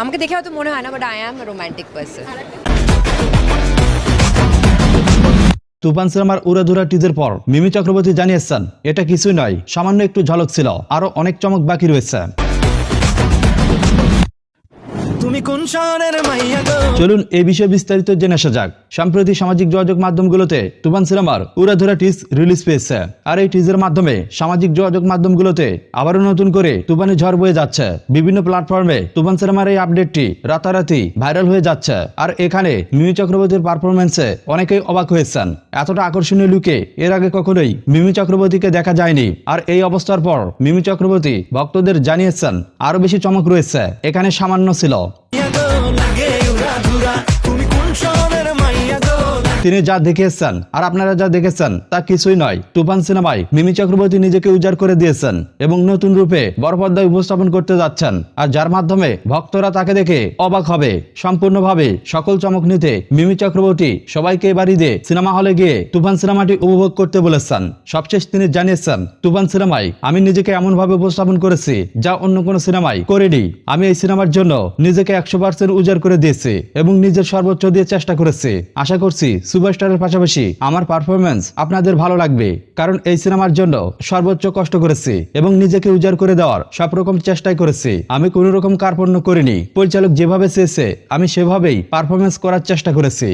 আমাকে দেখে হয়তো মনে হয় না but I am romantic person Toofan সিনেমার উড়াধুরা টিজের পর মিমি চক্রবর্তী জানিয়েছেন, এটা কিছুই নয়, সামান্য একটু ঝলক ছিল, আরও অনেক চমক বাকি রয়েছে। তুমি কোন শহরের মাইয়া গো? চলুন এই বিষয়ে বিস্তারিত জেনে আসা যাক। সম্প্রতি সামাজিক যোগাযোগ মাধ্যমগুলোতে তুফান সিনেমার উড়াধুরা টিজ রিলিজ পেয়েছে। আর এই টিজের মাধ্যমে সামাজিক যোগাযোগ মাধ্যমগুলোতে আবারও নতুন করে তুফানি ঝড় বয়ে যাচ্ছে। বিভিন্ন প্ল্যাটফর্মে তুফান সিনেমার এই আপডেটটি রাতারাতি ভাইরাল হয়ে যাচ্ছে। আর এখানে মিমি চক্রবর্তীর পারফরমেন্সে অনেকেই অবাক হয়েছেন। এতটা আকর্ষণীয় লুকে এর আগে কখনোই মিমি চক্রবর্তীকে দেখা যায়নি। আর এই অবস্থার পর মিমি চক্রবর্তী ভক্তদের জানিয়েছেন, আরও বেশি চমক রয়েছে। এখানে সামান্য ছিল। লাগে তিনি যা দেখিয়েছেন আর আপনারা যা দেখেছেন, তা কিছুই নয়। তুফান সিনেমায় মিমি চক্রবর্তী নিজেকে উজাড় করে দিয়েছেন এবং নতুন রূপে বড় পর্দায় উপস্থাপন করতে যাচ্ছেন, আর যার মাধ্যমে ভক্তরা তাকে দেখে অবাক হবে। সম্পূর্ণভাবে সকল চমক নিতে মিমি চক্রবর্তী সবাইকে বাড়ি দিয়ে সিনেমা হলে গিয়ে তুফান সিনেমাটি উপভোগ করতে বলেছেন। সবশেষ তিনি জানিয়েছেন, তুফান সিনেমায় আমি নিজেকে এমনভাবে উপস্থাপন করেছি যা অন্য কোনো সিনেমায় করিনি। আমি এই সিনেমার জন্য নিজেকে একশো পার্সেন্ট উজাড় করে দিয়েছি এবং নিজের সর্বোচ্চ দিয়ে চেষ্টা করেছি। আশা করছি সুপারস্টারের পাশাপাশি আমার পারফরমেন্স আপনাদের ভালো লাগবে, কারণ এই সিনেমার জন্য সর্বোচ্চ কষ্ট করেছি এবং নিজেকে উজাড় করে দেওয়ার সব রকম চেষ্টাই করেছি। আমি কোনো রকম কার্পণ্য করিনি। পরিচালক যেভাবে চেয়েছে, আমি সেভাবেই পারফরমেন্স করার চেষ্টা করেছি।